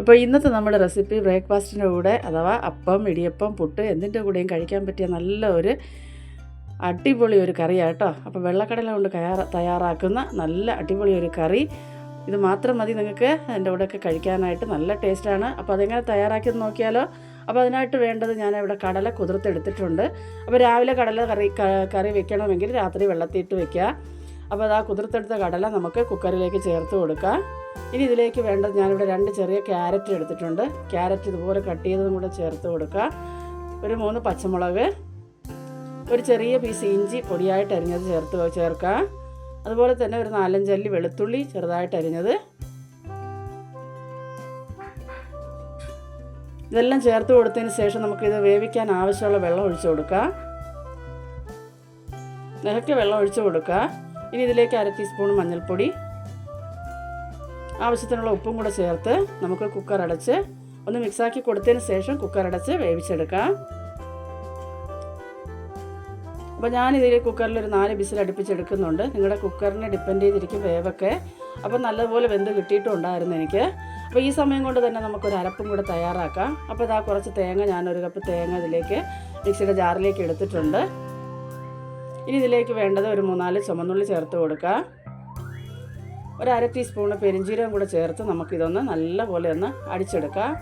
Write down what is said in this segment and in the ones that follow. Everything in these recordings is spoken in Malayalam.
അപ്പോൾ ഇന്നത്തെ നമ്മുടെ റെസിപ്പി ബ്രേക്ക്ഫാസ്റ്റിന്റെ കൂടെ അഥവാ അപ്പം ഇടിയപ്പം പുട്ട് എന്തിന്റെ കൂടെയും കഴിക്കാൻ പറ്റിയ നല്ല ഒരു അടിപൊളി ഒരു കറിയാണ് കേട്ടോ. അപ്പോൾ വെള്ളക്കടല കൊണ്ട് തയ്യാറാക്കുന്ന നല്ല അടിപൊളി ഒരു കറി. ഇത് മാത്രം മതി നിങ്ങൾക്ക് എന്റെ കൂടെയൊക്കെ കഴിക്കാനായിട്ട്. നല്ല ടേസ്റ്റാണ്. അപ്പോൾ അതെങ്ങനെ തയ്യാറാക്കി നോക്കിയാലോ? അപ്പോൾ അതിനായിട്ട് വേണ്ടത് ഞാൻ ഇവിടെ കടല കുതിർത്തെടുത്തിട്ടുണ്ട്. അപ്പോൾ രാവിലെ കടല കറി കറി വെക്കണമെങ്കിൽ രാത്രി വെള്ളത്തിയിട്ട് വെക്കുക. അപ്പോൾ അത് ആ കുതിർത്തെടുത്ത കടല നമുക്ക് കുക്കറിലേക്ക് ചേർത്ത് കൊടുക്കാം. ഇനി ഇതിലേക്ക് വേണ്ടത് ഞാനിവിടെ രണ്ട് ചെറിയ ക്യാരറ്റ് എടുത്തിട്ടുണ്ട്. ക്യാരറ്റ് ഇതുപോലെ കട്ട് ചെയ്തതും കൂടെ ചേർത്ത് കൊടുക്കുക ഒരു മൂന്ന് പച്ചമുളക് ഒരു ചെറിയ പീസ് ഇഞ്ചി പൊടിയായിട്ട് അരിഞ്ഞത് ചേർത്ത് ചേർക്കുക അതുപോലെ തന്നെ ഒരു നാലഞ്ചല്ലി വെളുത്തുള്ളി ചെറുതായിട്ട് അരിഞ്ഞത്. ഇതെല്ലാം ചേർത്ത് കൊടുത്തതിന് ശേഷം നമുക്കിത് വേവിക്കാൻ ആവശ്യമുള്ള വെള്ളം ഒഴിച്ചു കൊടുക്കുക നിലയ്ക്ക് വെള്ളം ഒഴിച്ചു കൊടുക്കുക ഇനി ഇതിലേക്ക് അര ടീസ്പൂൺ മഞ്ഞൾപ്പൊടി. ആവശ്യത്തിനുള്ള ഉപ്പും കൂടെ ചേർത്ത് നമുക്ക് കുക്കർ അടച്ച് ഒന്ന് മിക്സാക്കി കൊടുത്തതിന് ശേഷം കുക്കർ അടച്ച് വേവിച്ചെടുക്കാം. അപ്പോൾ ഞാനിതിൽ കുക്കറിൽ ഒരു നാല് ബിസിൽ അടുപ്പിച്ചെടുക്കുന്നുണ്ട്. നിങ്ങളുടെ കുക്കറിനെ ഡിപ്പെൻഡ് ചെയ്തിരിക്കും വേവൊക്കെ. അപ്പോൾ നല്ലപോലെ വെന്ത് കിട്ടിയിട്ടുണ്ടായിരുന്നു എനിക്ക്. അപ്പോൾ ഈ സമയം കൊണ്ട് തന്നെ നമുക്കൊരു അരപ്പും കൂടെ തയ്യാറാക്കാം. അപ്പോൾ ഇതാ കുറച്ച് തേങ്ങ ഞാനൊരു കപ്പ് തേങ്ങ ഇതിലേക്ക് മിക്സിയുടെ ജാറിലേക്ക് എടുത്തിട്ടുണ്ട്. ഇനി ഇതിലേക്ക് വേണ്ടത് ഒരു മൂന്നാൽ ചുമന്നുള്ളി ചേർത്ത് കൊടുക്കുക ഒരു അര ടീസ്പൂൺ പെരിഞ്ചീരകം കൂടെ ചേർത്ത് നമുക്കിതൊന്ന് നല്ലപോലെ ഒന്ന് അടിച്ചെടുക്കാം.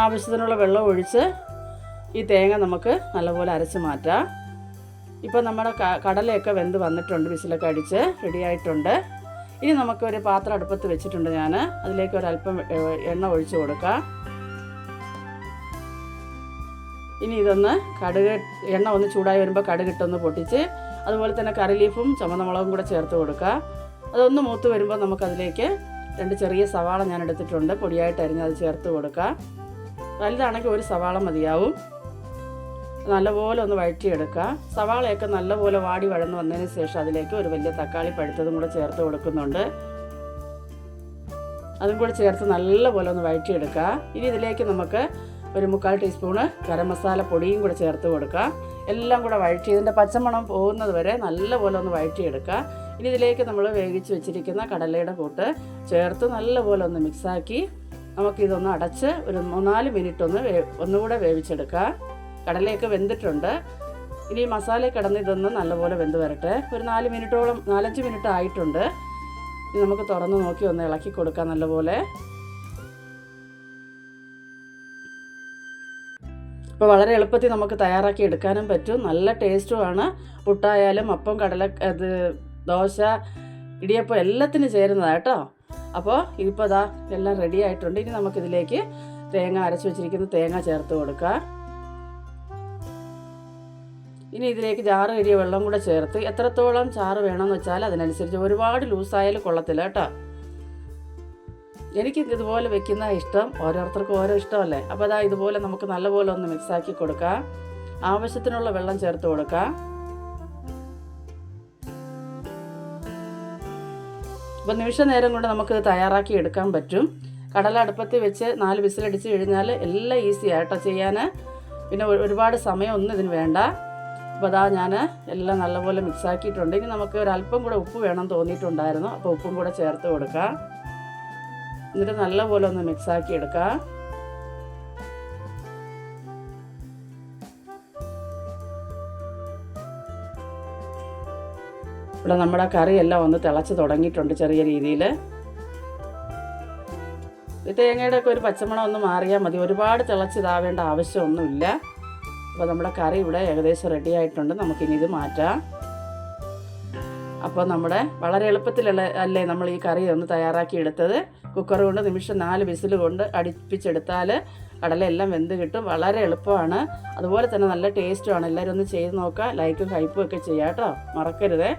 ആവശ്യത്തിനുള്ള വെള്ളം ഒഴിച്ച് ഈ തേങ്ങ നമുക്ക് നല്ലപോലെ അരച്ച് മാറ്റാം. ഇപ്പോൾ നമ്മുടെ കടലയൊക്കെ വെന്ത് വന്നിട്ടുണ്ട് വിസിലൊക്കെ അടിച്ച് റെഡിയായിട്ടുണ്ട്. ഇനി നമുക്കൊരു പാത്രം അടുപ്പത്ത് വെച്ചിട്ടുണ്ട് ഞാൻ അതിലേക്ക് ഒരല്പം എണ്ണ ഒഴിച്ച് കൊടുക്കാം. ഇനി ഇതൊന്ന് കടുക് എണ്ണ ഒന്ന് ചൂടായി വരുമ്പോൾ കടുകിട്ടൊന്ന് പൊട്ടിച്ച് അതുപോലെ തന്നെ കറി ലീഫും ചുമന്ന മുളകും കൂടെ ചേർത്ത് കൊടുക്കുക. അതൊന്ന് മൂത്ത് വരുമ്പോൾ നമുക്കതിലേക്ക് രണ്ട് ചെറിയ സവാള ഞാൻ എടുത്തിട്ടുണ്ട്. പൊടിയായിട്ട് അരിഞ്ഞ് അത് ചേർത്ത് കൊടുക്കുക. വലുതാണെങ്കിൽ ഒരു സവാള മതിയാവും. നല്ലപോലെ ഒന്ന് വഴറ്റിയെടുക്കുക. സവാളയൊക്കെ നല്ലപോലെ വാടി വഴന്ന് വന്നതിന് ശേഷം അതിലേക്ക് ഒരു വലിയ തക്കാളി പഴുത്തതും കൂടെ ചേർത്ത് കൊടുക്കുന്നുണ്ട്. അതും കൂടെ ചേർത്ത് നല്ലപോലെ ഒന്ന് വഴറ്റിയെടുക്കുക. ഇനി ഇതിലേക്ക് നമുക്ക് ഒരു മുക്കാൽ ടീസ്പൂണ് ഗരം മസാല പൊടിയും കൂടെ ചേർത്ത് കൊടുക്കുക. എല്ലാം കൂടെ വഴറ്റി ഇതിന്റെ പച്ചമണം പോകുന്നത് വരെ നല്ലപോലെ ഒന്ന് വഴറ്റിയെടുക്കുക. ഇനി ഇതിലേക്ക് നമ്മൾ വേവിച്ച് വെച്ചിരിക്കുന്ന കടലയുടെ കൂട്ട് ചേർത്ത് നല്ലപോലെ ഒന്ന് മിക്സാക്കി നമുക്കിതൊന്ന് അടച്ച് ഒരു മൂന്നാൽ മിനിറ്റ് ഒന്ന് വേ ഒന്നുകൂടെ വേവിച്ചെടുക്കുക. കടലയൊക്കെ വെന്തിട്ടുണ്ട്. ഇനി മസാല കിടന്ന് ഇതൊന്ന് നല്ലപോലെ വെന്ത് വരട്ടെ. ഒരു നാല് മിനിറ്റോളം നാലഞ്ച് മിനിറ്റ് ആയിട്ടുണ്ട്. ഇനി നമുക്ക് തുറന്ന് നോക്കി ഒന്ന് ഇളക്കി കൊടുക്കാം നല്ലപോലെ. ഇപ്പോൾ വളരെ എളുപ്പത്തിൽ നമുക്ക് തയ്യാറാക്കി എടുക്കാനും പറ്റും. നല്ല ടേസ്റ്റുമാണ് പുട്ടായാലും അപ്പം കടല അത് ദോശ ഇടിയപ്പം എല്ലാത്തിനും ചേരുന്നതാണ് കേട്ടോ. അപ്പോൾ ഇപ്പോൾ അതാ എല്ലാം റെഡി ആയിട്ടുണ്ട്. ഇനി നമുക്കിതിലേക്ക് തേങ്ങ അരച്ച് വെച്ചിരിക്കുന്ന തേങ്ങ ചേർത്ത് കൊടുക്കുക ഇനി ഇതിലേക്ക് ചാറ് കരിയ വെള്ളം കൂടെ ചേർത്ത് എത്രത്തോളം ചാറ് വേണമെന്ന് വെച്ചാൽ അതിനനുസരിച്ച് ഒരുപാട് ലൂസായാലും കൊള്ളത്തില്ല കേട്ടോ. എനിക്ക് ഇതുപോലെ വെക്കുന്ന ഇഷ്ടം ഓരോരുത്തർക്കും ഓരോ ഇഷ്ടമല്ലേ? അപ്പോൾ അതാ ഇതുപോലെ നമുക്ക് നല്ലപോലെ ഒന്ന് മിക്സാക്കി കൊടുക്കാം. ആവശ്യത്തിനുള്ള വെള്ളം ചേർത്ത് കൊടുക്കാം. അപ്പോൾ നിമിഷ നേരം കൊണ്ട് നമുക്കിത് തയ്യാറാക്കി എടുക്കാൻ പറ്റും. കടല അടുപ്പത്ത് വെച്ച് നാല് വിസിലടിച്ച് കഴിഞ്ഞാൽ എല്ലാം ഈസി ആട്ടോ ചെയ്യാൻ പിന്നെ ഒരുപാട് സമയമൊന്നും ഇതിന് വേണ്ട. അപ്പോൾ അതാ ഞാൻ എല്ലാം നല്ലപോലെ മിക്സ് ആക്കിയിട്ടുണ്ട്. ഇനി നമുക്ക് ഒരല്പം കൂടെ ഉപ്പ് വേണം തോന്നിയിട്ടുണ്ടായിരുന്നു. അപ്പോൾ ഉപ്പും കൂടെ ചേർത്ത് കൊടുക്കാം. എന്നിട്ട് നല്ലപോലെ ഒന്ന് മിക്സ് ആക്കി എടുക്കാം. ഇവിടെ നമ്മുടെ കറിയെല്ലാം ഒന്ന് തിളച്ച് തുടങ്ങിയിട്ടുണ്ട് ചെറിയ രീതിയിൽ ഈ തേങ്ങയുടെ ഒക്കെ ഒരു പച്ചമണം ഒന്ന് മാറിയാൽ മതി. ഒരുപാട് തിളച്ചിതാവേണ്ട ആവശ്യമൊന്നുമില്ല. അപ്പോൾ നമ്മുടെ കറി ഇവിടെ ഏകദേശം റെഡി ആയിട്ടുണ്ട്. നമുക്കിനി ഇത് മാറ്റാം. അപ്പോൾ നമ്മുടെ വളരെ എളുപ്പത്തിലുള്ള അല്ലേ നമ്മൾ ഈ കറി ഒന്ന് തയ്യാറാക്കി എടുത്തത്? കുക്കർ കൊണ്ട് നിമിഷം നാല് വിസിൽ കൊണ്ട് അടുപ്പിച്ചെടുത്താൽ കടലയെല്ലാം വെന്ത് കിട്ടും. വളരെ എളുപ്പമാണ്. അതുപോലെ തന്നെ നല്ല ടേസ്റ്റുമാണ് എല്ലാവരും ഒന്ന് ചെയ്ത് നോക്കുക. ലൈക്കും ഹൈപ്പും ഒക്കെ ചെയ്യാം കേട്ടോ. മറക്കരുതേ.